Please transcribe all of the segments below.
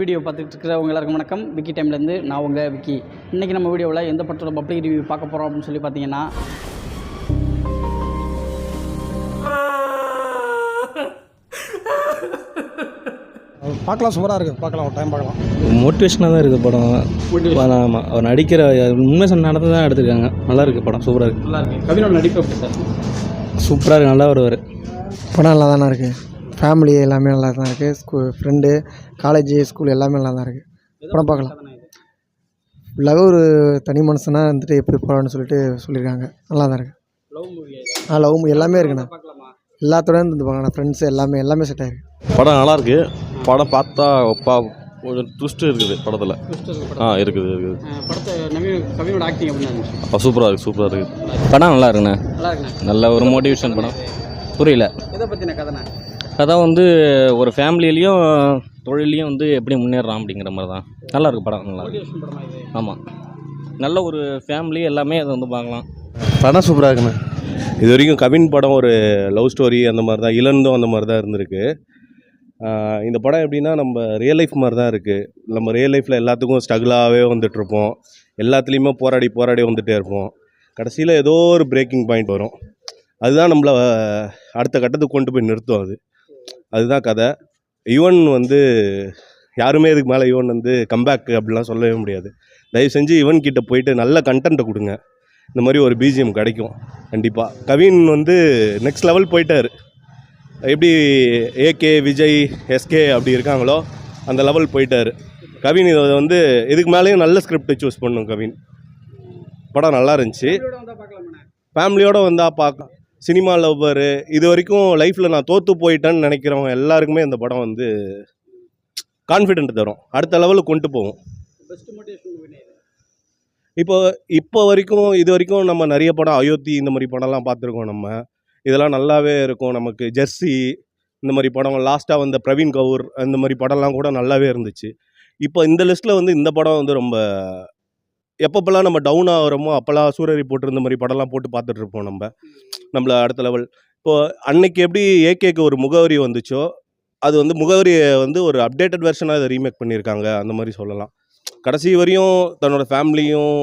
Video பார்த்துட்டு இருக்கிறவங்க எல்லாருக்கும் வணக்கம். விக்கி டைம்லேருந்து நான் உங்கள் விக்கி. இன்றைக்கி நம்ம வீடியோவில் எந்த படத்தோட பப்ளிக் ரிவ்யூ பார்க்க போகிறோம் அப்படின்னு சொல்லி பார்த்தீங்கன்னா பார்க்கலாம் சூப்பராக இருக்குது பார்க்கலாம் ஒரு டைம் பார்க்கலாம். மோட்டிவேஷனாக தான் இருக்குது படம். ஆமாம் அவர் நடிக்கிற உண்மை சொன்ன நடந்து தான் எடுத்திருக்காங்க. நல்லா இருக்குது படம் சூப்பராக இருக்குது நல்லா இருக்கு. கவினோட நடிப்பு எப்படி சார்? சூப்பராக இருக்குது நல்லா வருவார். படம் நல்லா தானே இருக்குது ஃபேமிலி எல்லாமே நல்லா தான் இருக்குது ஸ்கூ ஃப்ரெண்டு காலேஜ் ஸ்கூல் எல்லாமே நல்லா தான் இருக்குது படம் பார்க்கலாம். ஃபுல்லாகவே ஒரு தனி மனுஷனா வந்துட்டு எப்படி போகலான்னு சொல்லிட்டு சொல்லியிருக்காங்க நல்லா தான் இருக்குது லவ் மூவி ஆ லவ் எல்லாமே இருக்குண்ணா பார்க்கலாமா? எல்லாத்தோட இருந்து பார்க்கலாம் ஃப்ரெண்ட்ஸ் எல்லாமே எல்லாமே செட் ஆயிருக்கு. படம் நல்லா இருக்கு. படம் பார்த்தா பா கொஞ்சம் ட்விஸ்ட் இருக்குது படத்தில். ஆ இருக்குது இருக்குது. படத்தை அப்போ சூப்பராக இருக்குது சூப்பராக இருக்குது படம் நல்லா இருக்குண்ணே. நல்லா இருக்குண்ணே. நல்ல ஒரு மோட்டிவேஷன் படம். புரியல. எதை பற்றின கதைண்ணே? அதான் வந்து ஒரு ஃபேமிலியிலையும் தொழிலையும் வந்து எப்படி முன்னேறலாம் அப்படிங்கிற மாதிரி தான். நல்லா இருக்கு படம் நல்லா ஆமாம் நல்ல ஒரு ஃபேமிலி எல்லாமே அதை வந்து பார்க்கலாம். படம் சூப்பராக இருக்குண்ணே. இது வரைக்கும் கவின் படம் ஒரு லவ் ஸ்டோரி அந்த மாதிரி தான் இளந்தும் அந்த மாதிரி தான் இருந்திருக்கு. இந்த படம் எப்படின்னா நம்ம ரியல் லைஃப் மாதிரி தான் இருக்குது நம்ம ரியல் லைஃப்பில் எல்லாத்துக்கும் ஸ்ட்ரகிளாகவே வந்துட்டுருப்போம் எல்லாத்துலேயுமே போராடி போராடி வந்துட்டே இருப்போம். கடைசியில் ஏதோ ஒரு பிரேக்கிங் பாயிண்ட் வரும். அதுதான் நம்மளை அடுத்த கட்டத்துக்கு கொண்டு போய் நிறுத்தும் அது. அதுதான் கதை. யுவன் வந்து யாருமே இதுக்கு மேலே யுவன் வந்து கம்பேக் அப்படிலாம் சொல்லவே முடியாது. தயவு செஞ்சு யுவன் கிட்ட போயிட்டு நல்ல கண்டென்ட்டை கொடுங்க. இந்த மாதிரி ஒரு பிஜிஎம் கிடைக்கும். கண்டிப்பாக கவின் வந்து நெக்ஸ்ட் லெவல் போயிட்டார். எப்படி ஏகே விஜய் எஸ்கே அப்படி இருக்காங்களோ அந்த லெவல் போயிட்டார். கவின் இதை வந்து இதுக்கு மேலேயும் நல்ல ஸ்கிரிப்ட் சூஸ் பண்ணும் கவின். படம் நல்லா இருந்துச்சு. ஃபேமிலியோட வந்தால் பார்க்கலாமாண்ணே? ஃபேமிலியோடு வந்தால் பார்க்கலாம். சினிமா லவ்வர் இது வரைக்கும் லைஃப்பில் நான் தோற்று போயிட்டேன்னு நினைக்கிறவங்க எல்லாருக்குமே இந்த படம் வந்து கான்ஃபிடென்ட் தரும். அடுத்த லெவலுக்கு கொண்டு மூவி இப்போ இப்போ வரைக்கும் இது வரைக்கும் நம்ம நிறைய படம் அயோத்தி இந்த மாதிரி படம்லாம் பார்த்துருக்கோம் நம்ம. இதெல்லாம் நல்லாவே இருக்கும். நமக்கு ஜெர்சி இந்த மாதிரி படம் லாஸ்ட்டாக வந்த பிரவீன் கவுர் அந்த மாதிரி படம்லாம் கூட நல்லாவே இருந்துச்சு. இப்போ இந்த லிஸ்ட்டில் வந்து இந்த படம் வந்து ரொம்ப எப்பப்பெல்லாம் நம்ம டவுன் ஆகிறோமோ அப்போல்லாம் சூரரி போட்டிருந்த மாதிரி படம்லாம் போட்டு பார்த்துட்டு இருப்போம் நம்ம. நம்மள அடுத்த லெவல் இப்போது அன்னைக்கு எப்படி ஏகேக்கு ஒரு முகவரி வந்துச்சோ அது வந்து முகவரியை வந்து ஒரு அப்டேட்டட் வெர்ஷனாக இதை ரீமேக் பண்ணியிருக்காங்க அந்த மாதிரி சொல்லலாம். கடைசி வரையும் தன்னோட ஃபேமிலியும்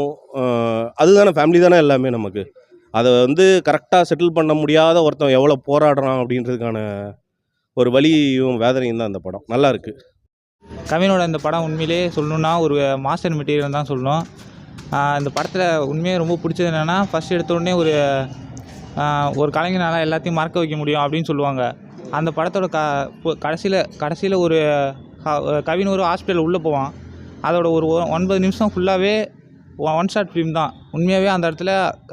அதுதானே ஃபேமிலி தானே எல்லாமே நமக்கு. அதை வந்து கரெக்டாக செட்டில் பண்ண முடியாத ஒருத்தன் எவ்வளோ போராடுறான் அப்படின்றதுக்கான ஒரு வழியும் வேதனையும் தான் அந்த படம். நல்லா இருக்கு. கவினோட இந்த படம் உண்மையிலேயே சொல்லணுன்னா ஒரு மாஸ்டர் மெட்டீரியல் தான் சொல்லணும். இந்த படத்தில் உண்மையாக ரொம்ப பிடிச்சது என்னென்னா ஃபஸ்ட் எடுத்தோடனே ஒரு ஒரு கலைஞனால் எல்லாத்தையும் மறக்க வைக்க முடியும் அப்படின்னு சொல்லுவாங்க. அந்த படத்தோட க கடைசியில் கடைசியில் ஒரு கவின் ஒரு ஹாஸ்பிட்டல் உள்ளே போவான். அதோட ஒரு ஒன்பது நிமிஷம் ஃபுல்லாகவே ஒன் ஷாட் ஃபிலிம் தான். உண்மையாகவே அந்த இடத்துல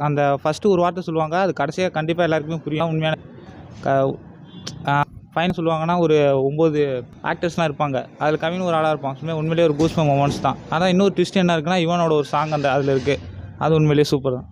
அந்த ஃபஸ்ட்டு ஒரு வார்த்தை சொல்லுவாங்க. அது கடைசியாக கண்டிப்பாக எல்லாருக்குமே புரியும். உண்மையான க ஃபைன் சொல்லுவாங்கன்னா ஒரு ஒம்பது ஆக்டர்ஸ்லாம் இருப்பாங்க. அதில் கவின் ஒரு ஆளாக இருப்பான். சும்மா உண்மையிலேயே ஒரு கூஸ்பம் மொமெண்ட்ஸ் தான். அதான் இன்னொரு ட்விஸ்ட் என்ன இருக்குன்னா இவனோட ஒரு சாங் அந்த அதில் இருக்குது அது உண்மையிலேயே சூப்பர் தான்.